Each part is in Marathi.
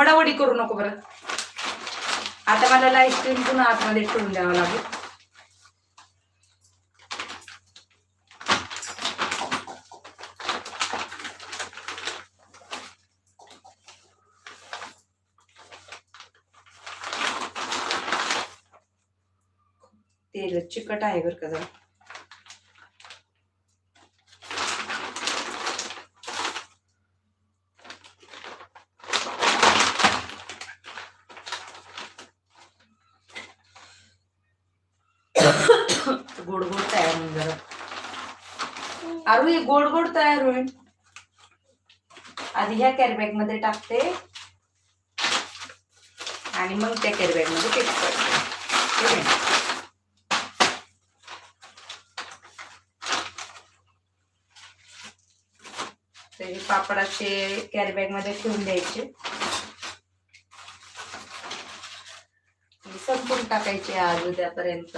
वडावडी करू नको बरं आता मला लाइट पुन्हा आतमध्ये ठेवून द्यावं लागेल. तेल चिकट आहे बरं का जरा गोड गोड तयार होईल जरा अरू हे गोड गोड तयार होईल. आधी ह्या कॅरीबॅगमध्ये टाकते. आणि मग त्या कॅरीबॅगमध्ये फिक्स करते. हे पापडाचे कॅरीबॅगमध्ये ठेवून द्यायचे. संपून टाकायचे आज उद्यापर्यंत.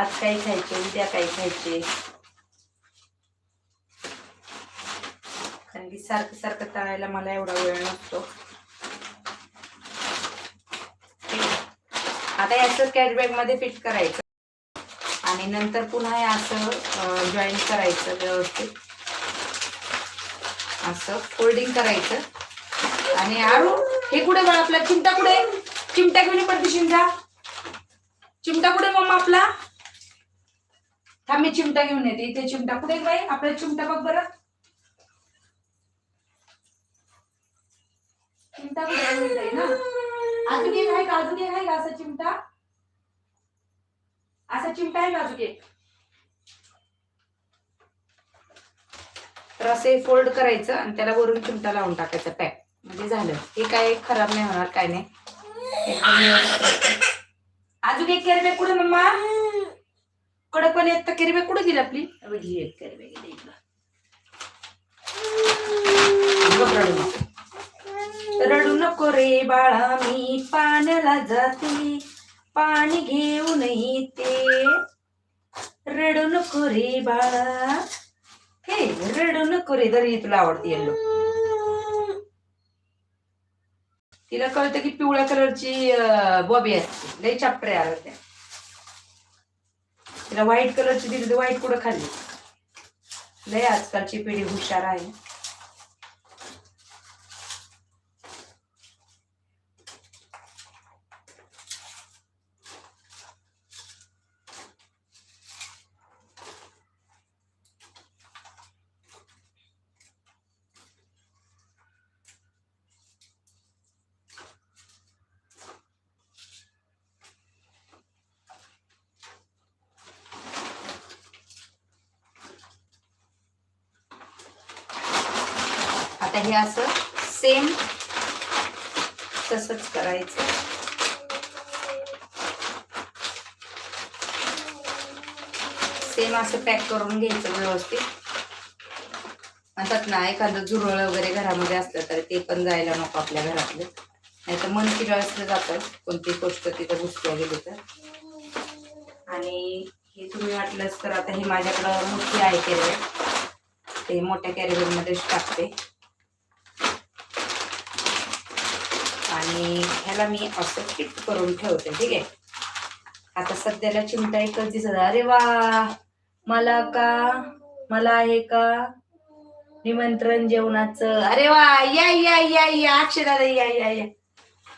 आज काही खायचे उद्या काही खायचे? कारण की सारखं सारखं तळायला मला एवढा वेळ नसतो. आता याचं कॅशबॅकमध्ये फिट करायचं. आणि नंतर पुन्हा हे असं जॉईन करायचं व्यवस्थित. असं फोल्डिंग करायचं. आणि आरू हे कुठे बघ आपला? चिमटा कुठे? चिमटा घेऊन ये पडते चिमटा चिमटा कुठे मम्मा आपला? थांब मी चिमटा घेऊन येते. इथे चिमटा. कुठे बाई? आपला चिमटा बघ बरं. चिमटा ना. अजून एक आहे का? अजून एक आहे का असा चिमटा? असा चिमटा आहे का अजून एक? तर असे फोल्ड करायचं आणि त्याला वरून चिमटा लावून टाकायचा पॅक म्हणजे झालं. हे काय खराब नाही होणार काय नाही. अजून एक कॅरीबॅग कुठे मम्मा? कडक पण एक कॅरीबॅग कुठे गेली आपली? ही एक कॅरीबॅग गेली इकडं. बघ, रडू नको. रे बाळा मी पाण्याला जाते. पाणी घेऊन येते रडू नको रे बाळा. हे रडू नको रे दरी तुला आवडते येल्लो तिला कळतं की पिवळ्या कलरची बॉबी असते लई आलं त्या. तिला व्हाईट कलरची दिली तर व्हाईट कुठं खाल्ली? लय आजकालची पिढी हुशार आहे. आता हे असं सेम तसंच करायचं. सेम असं पॅक करून घ्यायचं व्यवस्थित. म्हणतात ना एखादं झुरळ वगैरे घरामध्ये असलं तर ते पण जायला नको आपल्या घरातलं. नाही तर मन असलं जातं कोणती गोष्ट तिथं घुसल्या गेली तर. आणि हे तुम्ही वाटलंच तर आता हे माझ्याकडं मोठी आहे कॅरेट ते मोठ्या कॅरेबरमध्येच मध्येच टाकते. आणि ह्याला मी असं फिट करून ठेवते ठीक आहे? आता सध्याला चिमटा एकच दिसत अरे वा! मला का? मला आहे का? निमंत्रण जेवणाचं. अरे वा! या या या या! अक्षदादा या या या!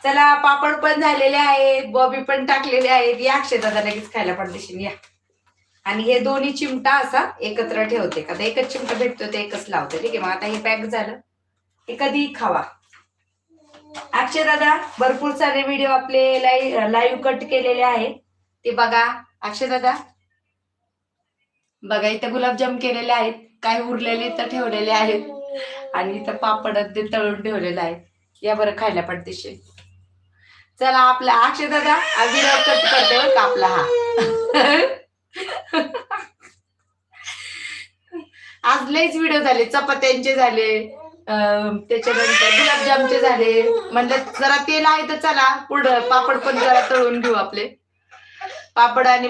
चला पापड पण झालेले आहेत बॉबी पण टाकलेले आहेत. या अक्षदादा लगेच खायला पडदेशील या. आणि हे दोन्ही चिमटा असा एकत्र ठेवते. का तर एकच चिमटा भेटतो ते एकच लावते. ठीक आहे मग आता हे पॅक झालं. हे कधी खावा. अक्षय दादा भरपूर सारे व्हिडिओ आपले लाईव्ह कट केलेले आहेत. ते बघा अक्षय दादा. बघा इथं गुलाबजाम केलेले आहेत. काही उरलेले तर ठेवलेले आहेत. आणि इथं पापड ते तळून ठेवलेलं आहे या बरं खायला पडतेशे. चला आपला अक्षय दादा व्हिडिओ कट करते बरं का आपला हा. आज लयच व्हिडिओ झाले. चपात्यांचे झाले. त्याच्यानंतर गुलाबजामचे झाले. म्हणलं जरा तेल आहे तर चला. पुढं पापड पण जरा तळून घेऊ आपले. पापड आणि